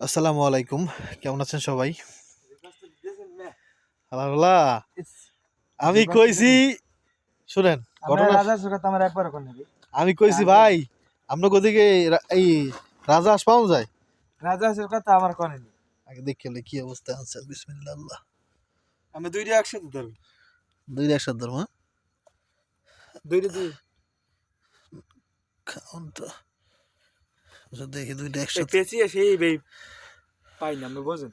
আসসালামু আলাইকুম। কেমন আছেন সবাই? আল্লাহ আমি কইছি শুনেন আমার আমি কইছি ভাই আপনার ওদিকে রা- এই রাজা হাঁস পাওয়া যায়? রাজা সুরত আমার কোন আগে দেখে কি অবস্থা আছে বিসমিল্লাহ। আল্লাহ আমি দুইটা একসাথে ধরবো। দুইটা একসাথে ধরবো হ্যাঁ? দুইটা দুই খাওন তো দেখি দুইটা একসাথে। পেঁচিয়ে সেই বেই পাই না বোঝেন।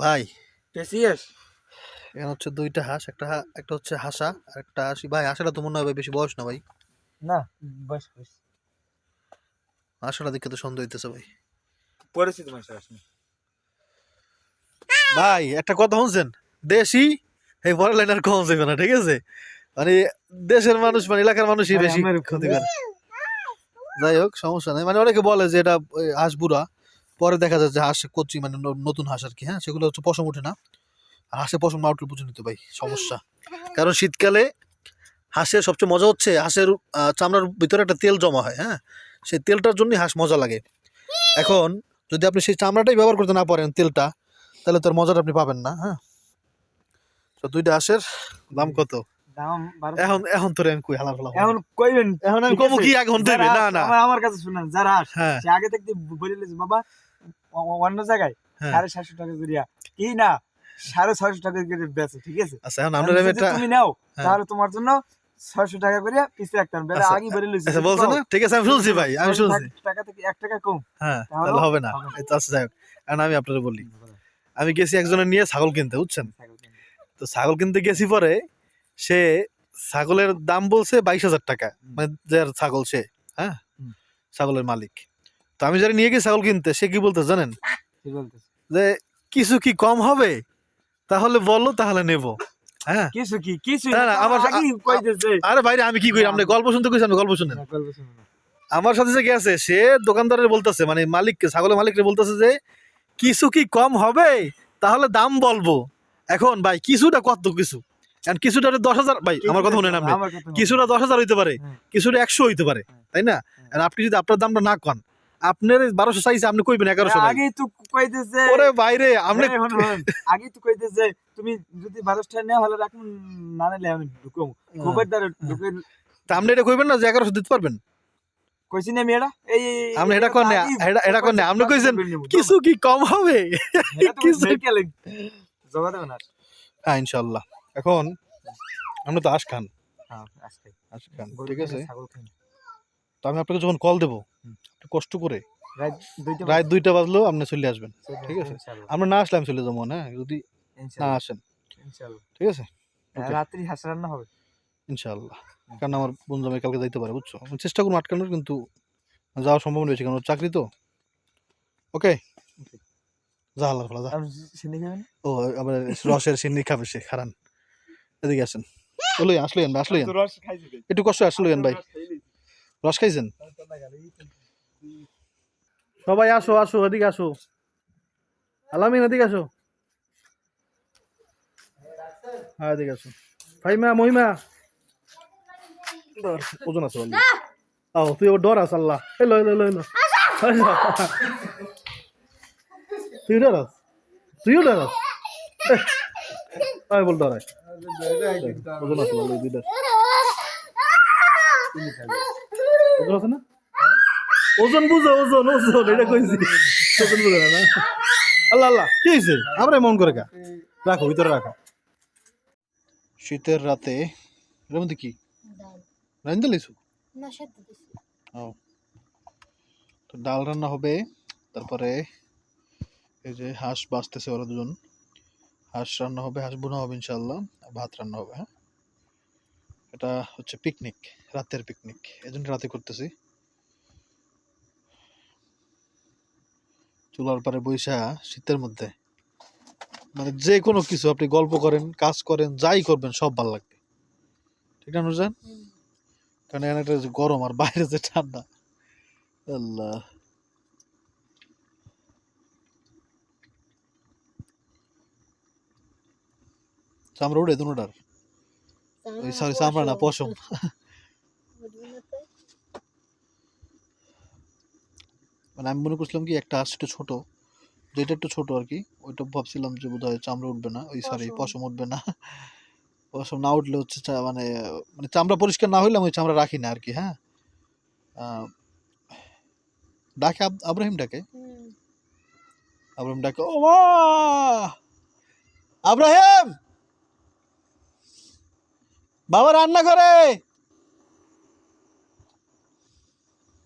ভাই। এখানে হচ্ছে দুইটা হাঁস একটা একটা হচ্ছে হাসা আর একটা হাসি। ভাই হাসাটা তো মনে হবে বেশি বয়স না ভাই? না বস বস হাসাটা দেখে তো সন্দেহ হইতেছে ভাই। পরিচিত ভাই একটা কথা শুনছেন? দেশি? এই বড় লাইন আর কম যাবে না ঠিক আছে? মানে দেশের মানুষ মানে এলাকার মানুষই বেশি আমার ক্ষতি করে যাই হোক, সমস্যা নেই। মানে অনেকে বলে যে এটা হাঁস বুড়া। পরে দেখা যায় যে হাঁস কচি মানে নতুন হাঁস আর কি হ্যাঁ? সেগুলো হচ্ছে পশম ওঠে না। আর হাঁসে পশম না উঠলে বুঝে নিতে ভাই, সমস্যা। কারণ শীতকালে হাঁসের সবচেয়ে মজা হচ্ছে, হাঁসের চামড়ার ভিতরে একটা তেল জমা হয় হ্যাঁ? সেই তেলটার জন্যই হাঁস মজা লাগে। এখন যদি আপনি সেই চামড়াটাই ব্যবহার করতে না পারেন, তেলটা, তাহলে তোর মজাটা আপনি পাবেন না হ্যাঁ? তো দুইটা হাঁসের দাম কত? এখন এখন তোর আমি কই হালার হালা এখন কইবেন এখন আমি ঠিক কমু আছে? কি এখন দেবে না না। আমার আমার কাছে শুনেন যারা হ্যাঁ। সে আগে থেকে বলে বাবা অ- অ- অন্য জায়গায় হ্যাঁ। সাড়ে সাতশো টাকা করিয়া কি না সাড়ে ছয়শো টাকা করে বেচে ঠিক আছে? আচ্ছা এখন এখন আমরা তুমি নাও হ্যাঁ। তাহলে তোমার জন্য ছয়শো টাকা করিয়া পিছিয়ে রাখতাম বেলা আগে বলে লইছি আচ্ছা বলছো না? ঠিক আছে আমি শুনছি ভাই আমি শুনছি। টাকা থেকে এক টাকা কম হ্যাঁ তাহলে হবে না। আচ্ছা যাই হোক। এখন আমি আপনাদের বলি আমি গেছি একজনের নিয়ে ছাগল কিনতে বুঝছেন? তো ছাগল কিনতে গেছি পরে সে ছাগলের দাম বলছে বাইশ হাজার টাকা। মানে যার ছাগল সে হ্যাঁ? ছাগলের মালিক। তো আমি যারা নিয়ে গেছি ছাগল কিনতে সে কি বলতে জানেন? যে কিছু কি কম হবে? তাহলে বলো তাহলে নেব। হ্যাঁ? কিছু কি কিছু না, না, আমার- আরে বাইরে আমি কি করি? আপনি গল্প শুনতে কইছি আপনি গল্প শুনেন। আমার সাথে যে গেছে সে দোকানদারের বলতেছে মানে মালিককে ছাগলের মালিককে বলতেছে যে কিছু কি কম হবে? তাহলে দাম বলব। এখন ভাই কিছুটা কত কিছু? কিছুটা দশ হাজার ভাই আমার কথা শুনো। কিছুটা দশ হাজার হইতে পারে হ্যাঁ। কিছুটা একশো হইতে পারে হ্যাঁ। তাই না? আর আপনি যদি আপনার দামটা না কন আপনার বারোশো চাইছে আপনি কইবেন এগারোশো। আগেই তো কইতেছে। ওরে বাইরে আপনি তো কইতেছে তুমি যদি হলে রাখুন না নিলে আমি ঢুকো ঢুকে তা আপনি এটা কইবেন না যে এগারোশো দিতে পারবেন? কইছি না আমি এটা? এই আপনি এটা এটা- আপনি কইছেন, কিছু কি কম হবে? কিছু- জমা হ্যাঁ ইনশাল্লাহ এখন আপনি তো আশ খান। হ্যাঁ, আজকে। আশ খান ঠিক আছে? তো আমি আপনাকে যখন কল দেবো। আপনি কষ্ট করে রাত দুইটা দুইটা বাজলেও আপনি চলে আসবেন ঠিক আছে। আমরা না আসলে আমি চলে যাব না? যদি না আসেন ঠিক আছে? হ্যাঁ. রাত্রি হাঁস রান্না হবে। ইনশাআল্লাহ। কারণ আমার বন্ধু আমি কালকে যাইতে পারে বুঝছ? আমি চেষ্টা করব আটকানোর কিন্তু যাওয়া সম্ভব নয় কারণ চাকরি তো। ওকে যা আল্লাহ ও আবার রসের সিন্নি খাবে সে খারান। এদিকে আসেন। চলো আসলো ভাই আসলো তো রস খাইছি ভাই। একটু কষ্ট আসলো ভাই। রস খাইছেন? সবাই আসো আসো এদিকে আসো। আলামিন এদিকে আসো। হ্যাঁ এদিকে আসো। ফাইমা মহিমা। ওজন আছে আও তুই আবার ডর আস আল্লাহ। এলো এলো এলো এলো তুই ডর আস? তুইও ডর আস? আয় বল ডর আয় ওজন আছে বললি দুইটা ওজন আছে না ওজন বুঝো ওজন ওজন এটা কইছি। ওজন বুঝো না আল্লাহ আল্লাহ কি হয়েছে আমরা মন করে কা? রাখো ভিতরে রাখো। শীতের রাতে এর মধ্যে কি? রান্ধতে দিছি। ও। তো ডাল রান্না হবে তারপরে এই যে হাঁস বাঁচতেছে ওরা দুজন। হাঁস রান্না হবে হাঁস বোনা হবে ইনশাল্লাহ ভাত রান্না হবে হ্যাঁ? এটা হচ্ছে পিকনিক রাতের পিকনিক এই জন্য রাতে করতেছি। চুলার পারে বৈশা শীতের মধ্যে মানে যে কোনো কিছু আপনি গল্প করেন কাজ করেন যাই করবেন সব ভালো লাগবে। ঠিক না নুরজান? কারণ এখানে একটা গরম আর বাইরে যে ঠান্ডা আল্লাহ। চামড়া উড়ে দুটার ওই সরি চামড়া না পশম। মানে আমি মনে করছিলাম কি একটা একটু ছোট যেটা একটু ছোট আর কি ওইটা ভাবছিলাম যে বোধহয় চামড়া উঠবে না। ওই সরি পশম। উঠবে না। পশম না উঠলে হচ্ছে মানে মানে চামড়া পরিষ্কার না হইলে আমি ওই চামড়া রাখি না আর কি হ্যাঁ? ডাকে আব- আব্রাহিম ডাকে। হুম। আব্রাহিম ডাকে ও মা আব্রাহিম! বাবা রান্না করে।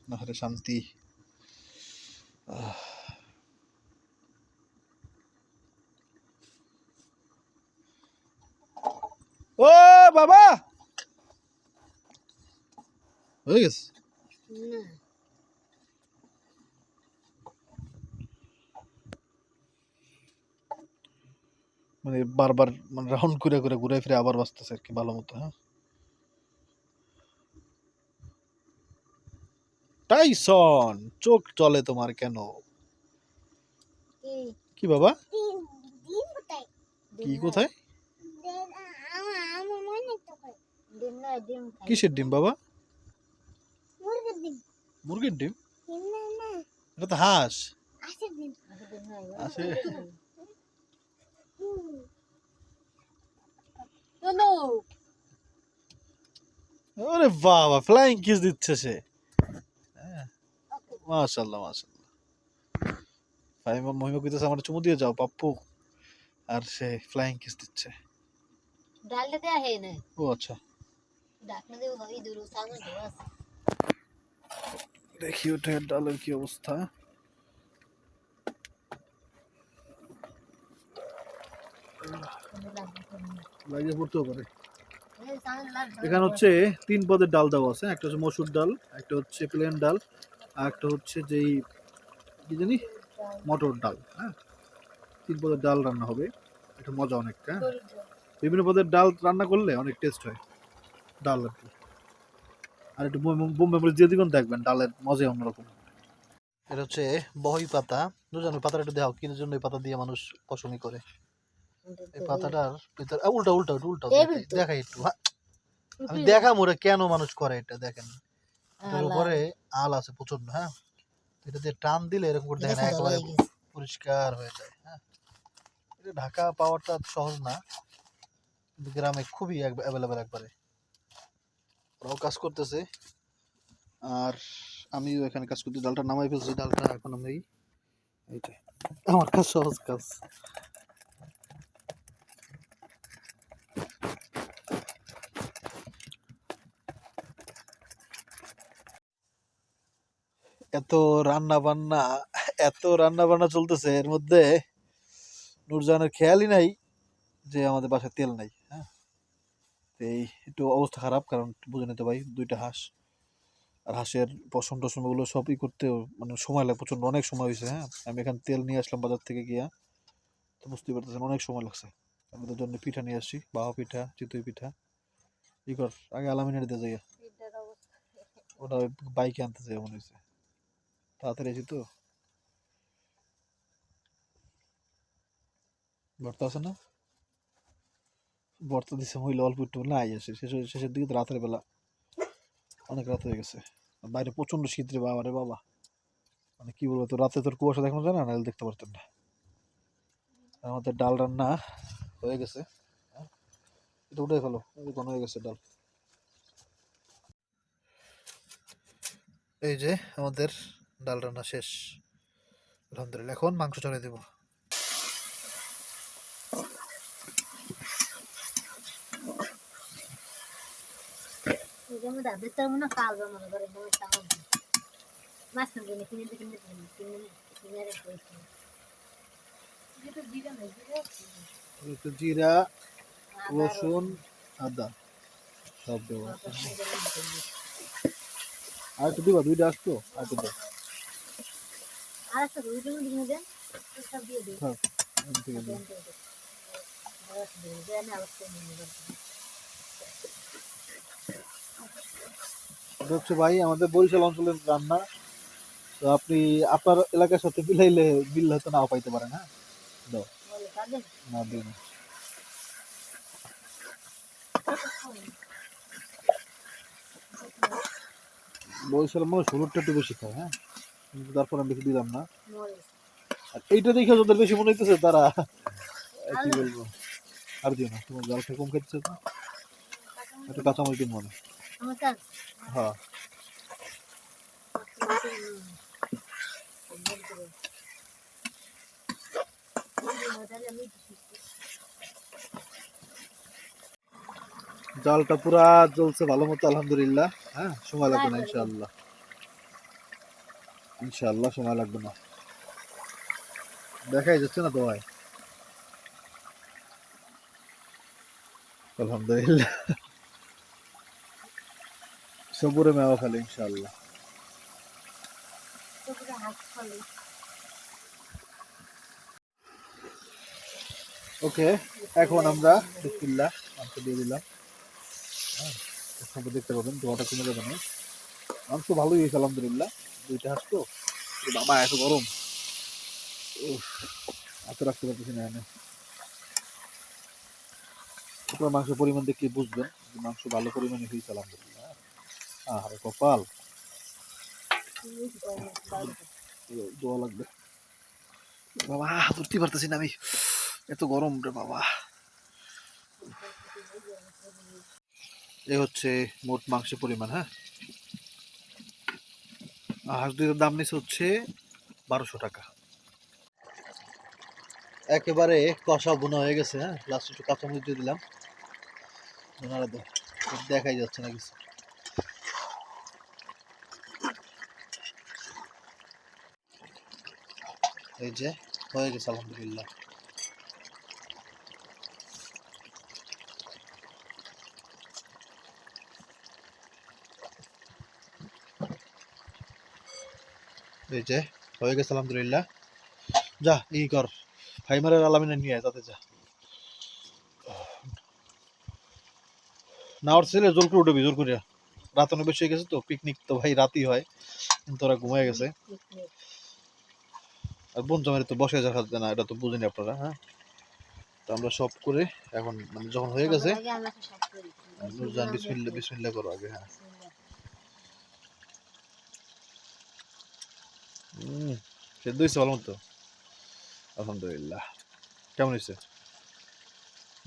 না শান্তি। ও বাবা! হয়ে গেছে? মানে বারবার মানে রাউন্ড করে করে ঘুরে ফিরে আবার বাঁচতেছে আর কি ভালো মতো হ্যাঁ। টাইসন চোখ চলে তোমার কেন? কি? বাবা? কি কোথায়? কিসের ডিম বাবা? মুরগির ডিম। এটা তো হাঁস। আসে ডিম আগে ডিম নাই আছে হুম চলো ওরে বাবা ফ্লাইং কিস দিচ্ছে সে মাশাল্লাহ মাশাল্লাহ ফাইমা মহিমা কইতেছে আমার চুমু দিয়ে যাও পাপ্পু আর সে ফ্লাইং কিস দিচ্ছে ডালটা দেয়া হে না ও আচ্ছা ডাকনা দেব ভাবি দূর সামনে দোয়াস দেখি ওঠে ডালের কি অবস্থা লাগিয়ে পড়তেও পারে। এখানে হচ্ছে তিন পদের ডাল দেওয়া আছে একটা হচ্ছে মসুর ডাল একটা হচ্ছে প্লেন ডাল আর একটা হচ্ছে যেই কি জানি? মটর ডাল হ্যাঁ? তিন পদের ডাল রান্না হবে এটা মজা অনেকটা হ্যাঁ? বিভিন্ন পদের ডাল রান্না করলে অনেক টেস্ট হয় ডাল আর কি। আর একটু বোম্বে মরিচ দিয়ে দিবেন দেখবেন ডালের মজাই অন্যরকম। এটা হচ্ছে বহই পাতা। দুজন পাতাটা একটু দেখাও কি জন্য এই পাতা দিয়ে মানুষ পছন্দ করে? এই পাতাটার ভিতর উল্টা উল্টা উল্টা দেখাই একটু। আমি দেখা মোরে কেন মানুষ করে এটা দেখেন। এটার উপরে আল আছে প্রচণ্ড হ্যাঁ? এটা দিয়ে টান দিলে এরকম করে দেখেন একেবারে পরিষ্কার হয়ে যায় হ্যাঁ? এটা ঢাকা পাওয়াটা সহজ না কিন্তু গ্রামে খুবই অ্যাভেলেবেল একবারে। ওরাও কাজ করতেছে। আর আমিও এখানে কাজ করতে ডালটা নামাই ফেলছি ডালটা এখন আমি এইটা আমার কাজ সহজ কাজ। এত রান্না বান্না এত রান্না বান্না চলতেছে এর মধ্যে নূরজাহানের খেয়ালই নাই যে আমাদের বাসায় তেল নাই হ্যাঁ? এই একটু অবস্থা খারাপ কারণ বুঝে নিতে ভাই দুইটা হাঁস আর হাঁসের পশম টসম এগুলো সবই করতে মানে সময় লাগে প্রচণ্ড অনেক সময় হয়েছে হ্যাঁ? আমি এখানে তেল নিয়ে আসলাম বাজার থেকে গিয়া তো বুঝতেই পারতেছেন অনেক সময় লাগছে। আমাদের জন্য পিঠা নিয়ে আসছি বাবা পিঠা চিতই পিঠা ই কর আগে আলামিনের দিয়ে যাই ওটা বাইকে আনতে যাই মনে হয়েছে তাড়াতাড়ি এসি তো? ভর্তা আছে না? ভর্তা দিছে মহিলা, অল্প একটু নাই আসে। শেষের শেষের দিকে তো রাতের বেলা। অনেক রাত হয়ে গেছে। বাইরে প্রচণ্ড শীত রে বাবা রে বাবা। মানে কি বলব, তো রাতে তোর কুয়াশা দেখানো যায় না? দেখতে পারতেন না। আমাদের ডাল রান্না হয়ে গেছে। হ্যাঁ? এটা উঠে ফেলো। কোন হয়ে গেছে ডাল। এই যে আমাদের ডাল রান্না শেষ। আলহামদুলিল্লাহ এখন মাংস চড়াই দেবো। জিরা রসুন আদা সব দেবো। আর একটু দিবা দুইটা আসতো? আর একটু দাও। আর একটা রুই দিন দিন দেন সব দিয়ে দিই থাক, এখান থেকে দিও। এটা হচ্ছে ভাই আমাদের বরিশাল অঞ্চলের রান্না তো আপনি আপনার এলাকার সাথে মিলাইলে মিল হয়তো নাও পাইতে পারেন হ্যাঁ দাও না দিন বরিশাল মানুষ হলুদটা একটু বেশি খায় হ্যাঁ কিন্তু তারপর আমি বেশি দিলাম না। আর এইটা দেখে যাদের বেশি মনে হইতেছে তারা কি বলব? আর দিও না তোমার জাল কম খেতেছে তো। একটা কাঁচামরিচ দিন মনে হ্যাঁ। জালটা পুরা জ্বলছে ভালো মতো আলহামদুলিল্লাহ। হ্যাঁ সময় লাগবে না ইনশাআল্লাহ। ইনশাআল্লাহ সময় লাগবে না। দেখাই যাচ্ছে না তোমায় আলহামদুলিল্লাহ। সবুরে মেওয়া খালি ফলে। ওকে এখন আমরা বিসমিল্লাহ মাংস দিয়ে দিলাম। হ্যাঁ দেখতে পাবেন ধোয়াটা কমে যাবে না। মাংস ভালোই হয়েছে আলহামদুলিল্লাহ। দুইটা হাঁস তো বাবা এত গরম। হাতে রাখতে পারতেছি না এখানে। আপনার মাংসের পরিমাণ দেখলে বুঝবেন যে মাংস ভালো পরিমাণে হয়েছে, আলহামদুলিল্লাহ। আরে কপাল। দোয়া লাগবে। বাবা ধরতে পারতেছি না আমি। এত গরম রে বাবা। এ হচ্ছে মোট মাংসের পরিমাণ হ্যাঁ? হাঁস দুইটার দাম নিচ্ছে হচ্ছে বারোশো টাকা। একেবারে কষা বোনা হয়ে গেছে হ্যাঁ? লাস্ট একটু কাঁচামরিচ দিয়ে দিলাম। দেখাই যাচ্ছে না কিছু। এই যে, হয়ে গেছে, আলহামদুলিল্লাহ। এই যে হয়ে গেছে আলহামদুলিল্লাহ। যা ই কর ফাইমারের আলামিনে নিয়ে তাতে যা। না ওর ছেলে জোর করে উঠবি জোর করিয়া রাত অনেক বেশি হয়ে গেছে তো পিকনিক তো ভাই রাতই হয় কিন্তু ওরা ঘুমায় গেছে। আর বোন জামাই তো বসে যাওয়া যাচ্ছে না এটা তো বুঝেনি আপনারা হ্যাঁ? তো আমরা সব করে এখন মানে যখন হয়ে গেছে বিসমিল্লা বিসমিল্লা করো আগে হ্যাঁ হুম সেদ্ধ হয়েছে ভালো মতো আলহামদুলিল্লাহ কেমন হয়েছে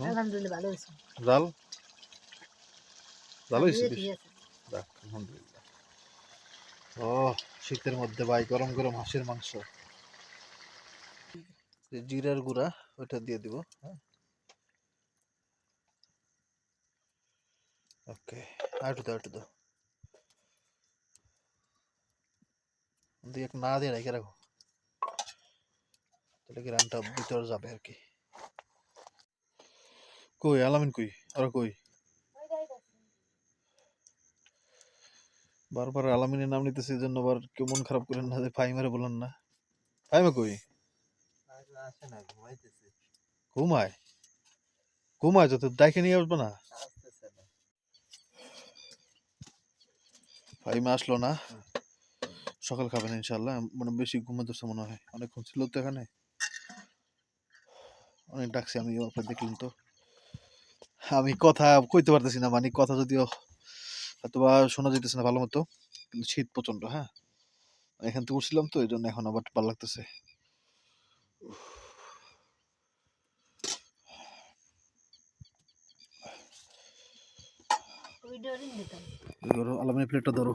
আলহামদুলিল্লাহ ভালো হয়েছে জাল ভালো হয়েছে যাক আলহামদুলিল্লাহ ও শীতের মধ্যে ভাই গরম গরম হাঁসের মাংস। জিরার গুঁড়া ওইটা দিয়ে দিব হ্যাঁ? ওকে আর দাও একটু দাও। দিয়ে এক না দিয়ে রেখে রাখো। তাহলে কি রানটা ভিতরে যাবে আর কি কই, আলামিন কই? আর কই? বারবার আলামিনের নাম নিতেছে, এই জন্য আবার কেউ মন খারাপ করেন না, যে ফাইমারে বলেন না। ফাইমা কই? ঘুমায়? ঘুমায়, যত ডাইকে নিয়ে আসবে না? ফাইমা আসলো না। সকাল খাবেন ইনশাল্লাহ মানে বেশি ঘুমাতেছে মনে হয়। অনেকক্ষণ ছিল তো এখানে। অনেক ডাকছি, আমি আপনার দেখলেন তো। আমি কথা কইতে পারতেছি না মানে কথা যদিও হয়তোবা শোনা যেতেছে না ভালো মতো কিন্তু শীত প্রচণ্ড হ্যাঁ? এখান থেকে উঠছিলাম তো এই জন্য এখন আবার ভালো লাগতেছে। ধরো প্লেটটা ধরো।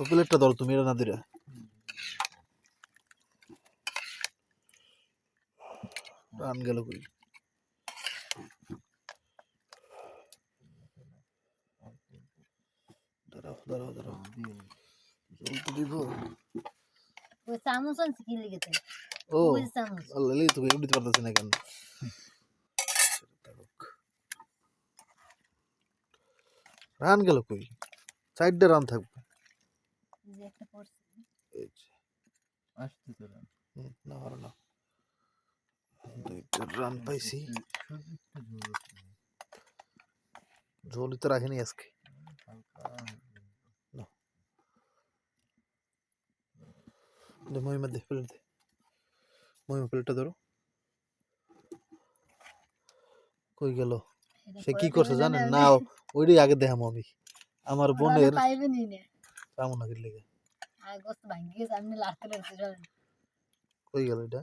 প্লেটটা ধরো তুমি এটা না গেল কই? দাঁড়াও দাঁড়াও দাঁড়াও। জলদি দিব। ওই চামচ আনছি কি লিখেছে ও আল্লাহ লে তুমি দিতে পারতেছি না কেন? রান গেল কই? সাইডে রান থাকবে। না আর না। দুইটা রান পাইছি। ঝোলই তো রাখিনি আজকে। দে মহিমা দে প্লেট দে। মহিমা প্লেটটা ধরো। কই গেল? সে কি করছে জানেন? না, না ওইটাই আগে দেখাম আমি। আমার বোনের কেমন না। লেগে। কই গেল এটা?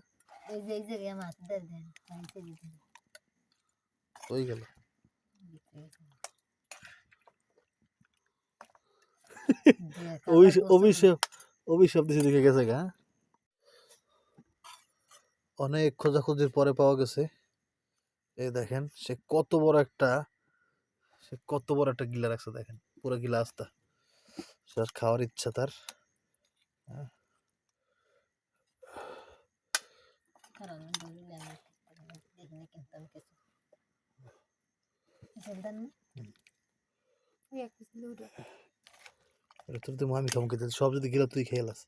কই গেল? অভিশাপ অভিশাপ অভিশাপ দিছে দেখে গেছে গা। অনেক খোঁজাখুঁজির পরে পাওয়া গেছে। এই দেখেন সে কত বড় একটা সে কত বড় একটা গিলা রাখছে দেখেন। পুরো গিলা আস্তা তার খাওয়ার ইচ্ছা তার। তোর তো আমি খামু খেতে সব যদি গিলা তুই খেয়ে লাস।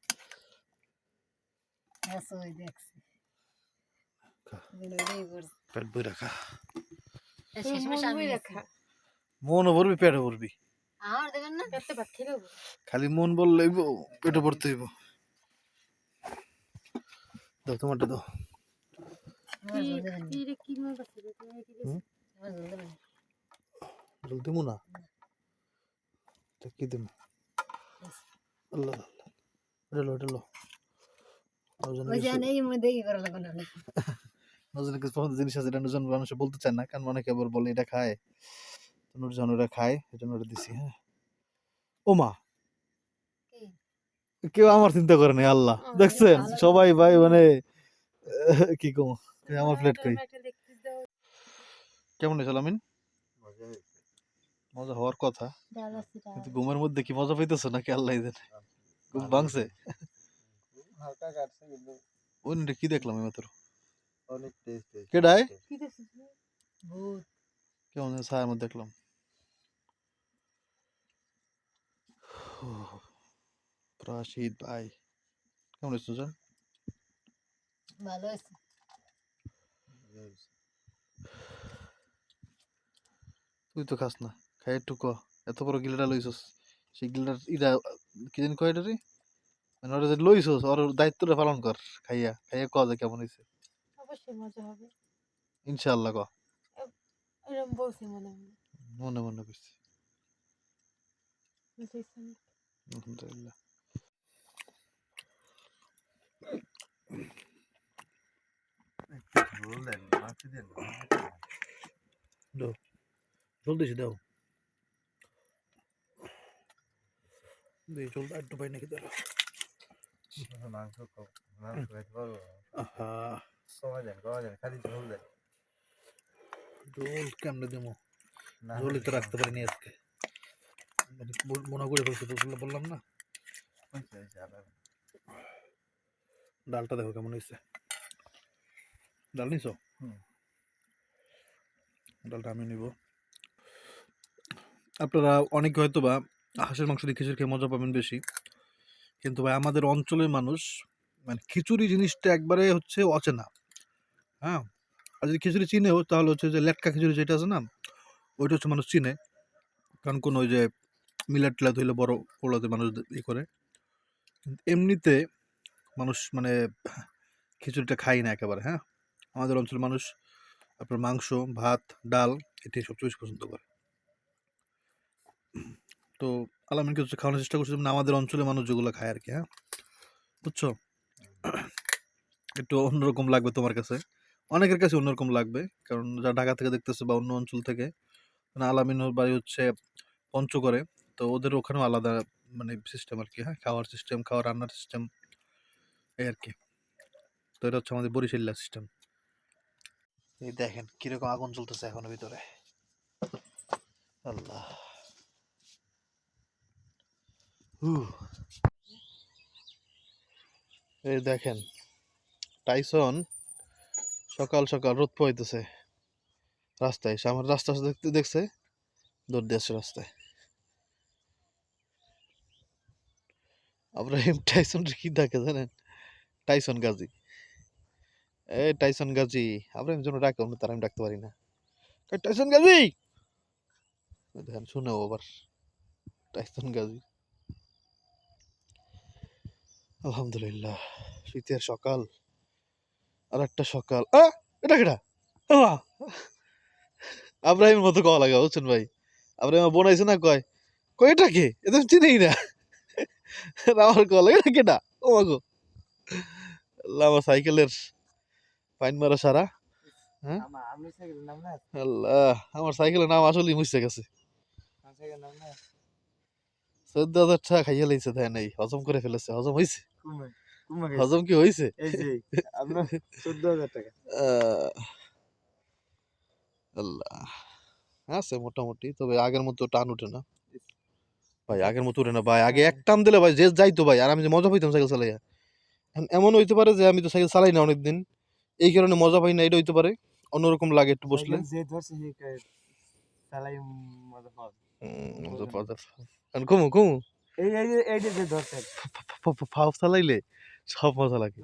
পেট বই রাখা মনও ভরবি পেটও ভরবি। আমার দেবেন না খালি মন বললেই পেটে ভরতে হইব। দাও তোমারটা দাও। জল দেবেন না। না। না। কি দিমু আল্লাহ আল্লাহ। এটা লো না জিনিস আছে এটা নজন মানুষ বলতে চায় না কারণ অনেকে আবার বলে এটা খায়। তো নজন ওটা খায় এই জন্য ওটা দিছি হ্যাঁ। ও মা কেউ আমার চিন্তা করে নাই আল্লাহ। দেখছেন? সবাই ভাই মানে কি কম? আমার প্লেট কই কেমন হয়েছিল আমিন মজা হওয়ার কথা। কিন্তু ঘুমের মধ্যে কি মজা পাইতেছো নাকি আল্লাহ জানে? ঘুম ভাঙছে? হালকা কাটছে কিন্তু। ওই নিটা কি দেখলাম আমি মাত্র? কেডায় কেমন ছায়ার মধ্যে দেখলাম। রাশিদ ভাই কেমন হয়েছে সুজন ভালো আছে তুই তো খাস না খাই একটু ক এত বড় গিলাটা লইছস সেই গিলাটার ইটা কি জানি কয় রে মানে ওটা যে লইছস ওর দায়িত্বটা পালন কর খাইয়া খাইয়া ক যে কেমন হয়েছে অবশ্যই মজা হবে ইনশাআল্লাহ ক এরকম বলছি মনে মনে মনে মনে আমি। আলহামদুলিল্লাহ জল দাও দেই জল পাই নাকি দাঁড়া মাংস ঝোল জল কেমনে দেবো না জলই তো রাখতে পারিনি আজকে মানে মনে করে ফেলছি বললাম- না। ডালটা দেখো কেমন হয়েছে। ডাল নিছো। ডালটা আমি নিব। আপনারা অনেকে হয়তো বা হাঁসের মাংস দিয়ে খিচুড়ি খেয়ে মজা পাবেন বেশি। কিন্তু ভাই আমাদের অঞ্চলের মানুষ মানে খিচুড়ি জিনিসটা একবারে হচ্ছে অচেনা। হ্যাঁ? আর যদি খিচুড়ি চিনেও তাহলে হচ্ছে যে লেটকা খিচুড়ি যেটা আছে না ওইটা হচ্ছে মানুষ চিনে। কারণ কোন ওই যে মিলাট টিলা হইলে বড় ওগুলোতে মানুষ ই করে। এমনিতে মানুষ মানে খিচুড়িটা খাই না একেবারে হ্যাঁ? আমাদের অঞ্চলের মানুষ আপনার মাংস, ভাত, ডাল এটি সবচেয়ে বেশি পছন্দ করে। তো আলামিনকে হচ্ছে খাওয়ানোর চেষ্টা করছি, যেমন আমাদের অঞ্চলের মানুষ যেগুলো খায় আর কি হ্যাঁ? বুঝছ? একটু অন্যরকম লাগবে তোমার কাছে। অনেকের কাছে অন্যরকম লাগবে, কারণ যারা ঢাকা থেকে দেখতেছে বা অন্য অঞ্চল থেকে মানে আলামিনের বাড়ি হচ্ছে পঞ্চগড়ে। তো ওদের ওখানেও আলাদা মানে সিস্টেম আর কি হ্যাঁ? খাওয়ার সিস্টেম খাওয়ার রান্নার সিস্টেম এই আর কি তো এটা হচ্ছে আমাদের বরিশাল্লা সিস্টেম এই দেখেন কীরকম আগুন চলতেছে এখনও ভিতরে। আল্লাহ। এই দেখেন, টাইসন সকাল সকাল রোদ পোয়াইতেছে রাস্তায় আমার রাস্তা দেখতে দেখছে, দৌড় দিয়ে আসছে রাস্তায়। আব্রাহিম টাইসন কি ডাকে জানেন? টাইসন গাজী। এই টাইসন গাজী আব্রাহিম জন্য ডাকে অন্য তার আমি ডাকতে পারি না। টাইসন গাজী! দেখেন শুনেও আবার। টাইসন গাজী। আলহামদুলিল্লাহ শীতের সকাল। আর একটা সকাল। আ এটা কেটা আব্রাহিমের মতো কওয়া লাগা বুঝছেন ভাই? আব্রাহিম বোনাইছে না কয়? কয় এটা কে? এটা আমি না। আমার এটা কেটা ও মাগো আল্লাহ আমার সাইকেলের ফাইন মারা সারা আমার সাইকেলের নাম না? আল্লাহ আমার সাইকেলের নাম আসলেই মুছে গেছে। চোদ্দ হাজার টাকা খাইয়া লাইছে তাই নাই হজম করে ফেলেছে হজম হয়েছে। হজম কি হয়েছে আল্লাহ আছে মোটামুটি তবে আগের মতো টান উঠে না। ভাই আগের মতো উঠে না ভাই। আগে এক টান দিলে ভাই যে যাইতো ভাই আর আমি যে মজা পাইতাম সাইকেল চালাইয়া। এখন এমন হইতে পারে যে আমি তো সাইকেল চালাই না অনেকদিন। এই কারণে মজা পাই না এটা হইতে পারে। অন্যরকম লাগে একটু বসলে। যে ধরছে চালাই মজা পাওয়া মজা পাওয়া যায়। কমু কমু। এই এই এই যে যে ধরছে। ফাও চালাইলে সব মজা লাগে।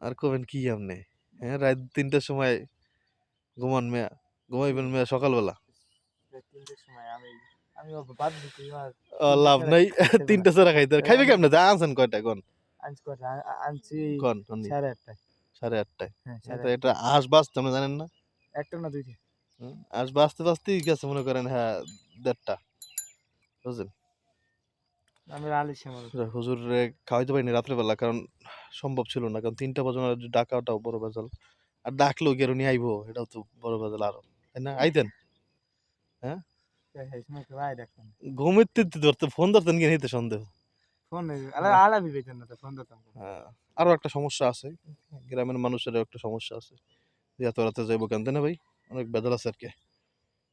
আর কবেন কি আপনি হ্যাঁ রাত তিনটার সময় ঘুমান মেয়া ঘুমাইবেন মেয়া সকালবেলা। সময় আমি বাদ লাভ নাই। তিনটা খাইতে খাইবে কেমনে? যা আনছেন কয়টা? কোন? আনছি কোন? সাড়ে আটটায়। সাড়ে আটটায়? হ্যাঁ এটা আপনি জানেন না? একটা না দুইটা? গেছে মনে করেন হ্যাঁ দেড়টা। বুঝলেন? হুজুর খাওয়াইতে পারিনি রাত্রেবেলা কারণ সম্ভব ছিল না কারণ তিনটা বাজে ডাকাটাও বড় বেজাল আর ডাকলেও নিয়ে আইবো? এটাও তো বড় বেজাল আরও। তাই না? আইতেন? এই সময় তো ভাই দেখতাম ঘুমিতে ধরতে ফোন ধরতেন কি নিতে সন্দেহ। দিতাম হ্যাঁ, আরও একটা সমস্যা আছে। গ্রামের মানুষেরও একটা সমস্যা আছে। যে এত রাতে যাইবো কেন না ভাই? অনেক বেদল আছে আর কি।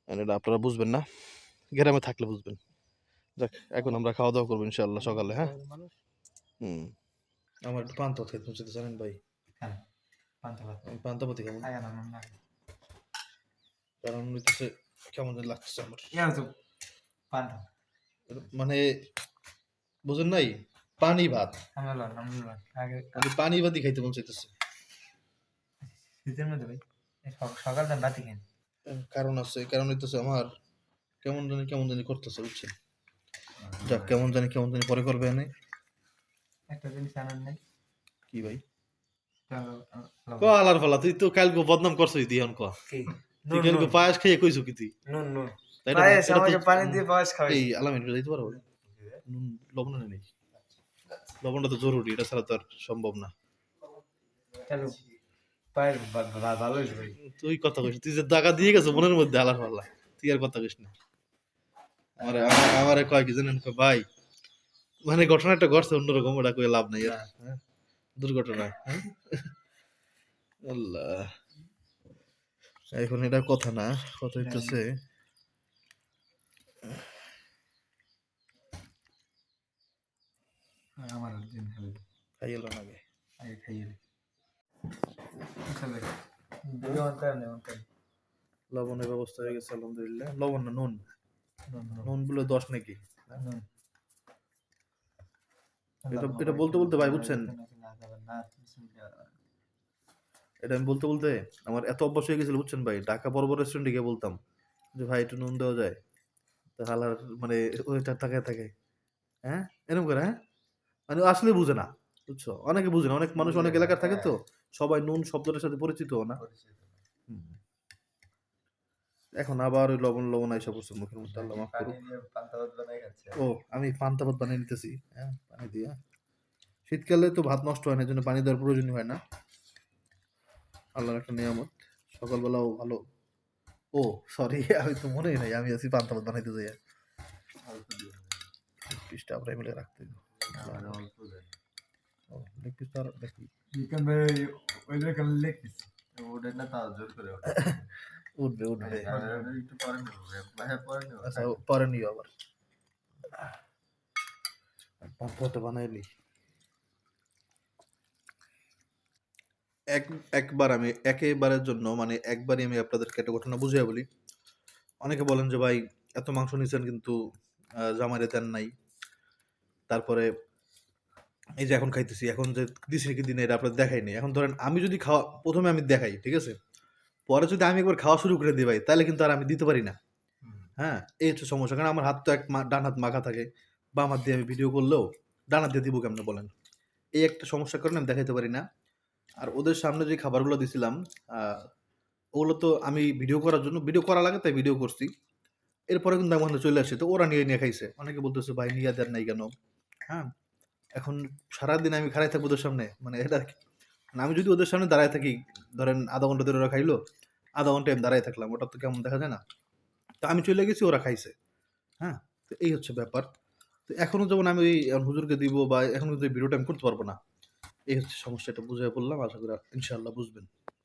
আর এটা আপনারা বুঝবেন না। গ্রামে থাকলে বুঝবেন। যাক এখন আমরা খাওয়া দাওয়া করব ইনশাল্লাহ সকালে হ্যাঁ? মানুষ? হুম। আমার একটু পান্তা খেতে হচ্ছে জানেন ভাই। পান্তা ভাত। পান্তা পাতি কেমন আয়া না না কারণ হইতেছে কেমন যেন লাগতেছে আমার। মানে বুঝেন নাই? পানি ভাত। আমি পানি ভাতই খাইতে মন চাইতেছে। শীতের মধ্যে ভাই এই সক- সকালটা রাতে খেন কারণ আছে কারণ হইতেছে আমার কেমন জানি কেমন জানি করতেছে বুঝছেন? যাক কেমন জানি কেমন জানি পরে করবে এনে। একটা জিনিস আনার নেই। কি ভাই? ক আলার ফালা তুই তো কালকে বদনাম করছই দিহন ক। কি? তুই পায়েস খাইয়ে কইছো কি তুই নুন নুন পায়েস আমাকে পানি দিয়ে পায়েস খাওয়াই এই আলামিন যাইতে পারো নুন লবণ নেই লবণটা তো জরুরি এটা ছাড়া তো আর সম্ভব না পায়েস ভালো ভাই তুই কথা কইস তুই যে টাকা দিয়ে গেছো মনের মধ্যে আলার ফালা তুই আর কথা কইস না আমারে আমার- কয় কি জানেন ভাই মানে ঘটনাটা ঘটছে অন্যরকম ওটা কই লাভ নাই হ্যাঁ? দুর্ঘটনা? আল্লাহ এখন এটা কথা না কথা হইতেছে আমার দিন খাইয়ে আগে। আগে খাইয়ে করে নে অন করে লবণের ব্যবস্থা হয়ে গেছে আলহামদুলিল্লাহ। লবণ না নুন? নুন বলে দশ নাকি? নুন। এটা বলতে বলতে ভাই বুঝছেন? এটা আমি বলতে বলতে আমার এত অভ্যাস হয়ে গেছিল বুঝছেন ভাই? ঢাকা বড় বড় রেস্টুরেন্টে গিয়ে বলতাম যে ভাই একটু নুন দেওয়া যায়? তা হালার মানে ওইটা তাকায় থাকে হ্যাঁ? এরকম করে হ্যাঁ? মানে আসলে বুঝে না বুঝছ? অনেকে বুঝে না অনেক মানুষ অনেক এলাকার থাকে তো সবাই নুন শব্দটার সাথে পরিচিত না। এখন আবার ওই লবণ লবণ আইসা পড়ছে মুখের মধ্যে আল্লাহ মাফ করুক। ও আমি পান্তা ভাত বানিয়ে নিতেছি হ্যাঁ? পানি দিয়ে। শীতকালে তো ভাত নষ্ট হয় না এই জন্য পানি দেওয়ার প্রয়োজন হয় না। আল্লাহর একটা নিয়ামত। সকালবেলাও ভালো। ও সরি আমি তো মনেই নাই আমি আছি পান্তা ভাত বানাইতে যাই পিসটা আমরা মিলে রাখতে লেগ পিস আর দেখি ওটা না তাও জোর করে উঠবে উঠবে। পরে আচ্ছা পরে নিও আবার। পান্তা বানাই নি। এক একবার আমি একেবারের জন্য মানে একবারই আমি আপনাদেরকে একটা ঘটনা বুঝিয়ে বলি। অনেকে বলেন যে ভাই এত মাংস নিছেন কিন্তু আহ, জামাইরে দেন নাই। তারপরে এই যে এখন খাইতেছি এখন যে দিছি কি দিনে এটা আপনার দেখাই নেই। এখন ধরেন আমি যদি খাওয়া প্রথমে আমি দেখাই ঠিক আছে? পরে যদি আমি একবার খাওয়া শুরু করে দিই ভাই তাহলে কিন্তু আর আমি দিতে পারি না। হ্যাঁ এই হচ্ছে সমস্যা। কারণ আমার হাত তো এক মা- ডান হাত মাখা থাকে বাম হাত দিয়ে আমি ভিডিও করলেও ডান হাত দিয়ে দিব কেমন বলেন? এই একটা সমস্যার কারণে আমি দেখাইতে পারি না। আর ওদের সামনে যে খাবারগুলো দিছিলাম ওগুলো তো আমি ভিডিও করার জন্য ভিডিও করা লাগে তাই ভিডিও করছি। এরপরে কিন্তু আমি ওখানে চলে আসি, তো ওরা নিয়ে নিয়ে খাইছে। অনেকে বলতেছে, ভাই, নিয়ে দেন নাই কেন? হ্যাঁ এখন সারাদিন আমি খারাই থাকব ওদের সামনে। মানে এটা? মানে আমি যদি ওদের সামনে দাঁড়ায় থাকি, ধরেন আধা ঘণ্টা ধরে ওরা খাইলো, আধা ঘণ্টা আমি দাঁড়ায় থাকলাম, ওটা তো কেমন দেখা যায় না। তো আমি চলে গেছি, ওরা খাইছে। হ্যাঁ তো এই হচ্ছে ব্যাপার। তো এখনও যেমন আমি ওই হুজুরকে দিব বা এখন যদি এই ভিডিওটা আমি করতে পারব না। এই হচ্ছে সমস্যাটা বুঝে বললাম আশা করি ইনশাল্লাহ বুঝবেন।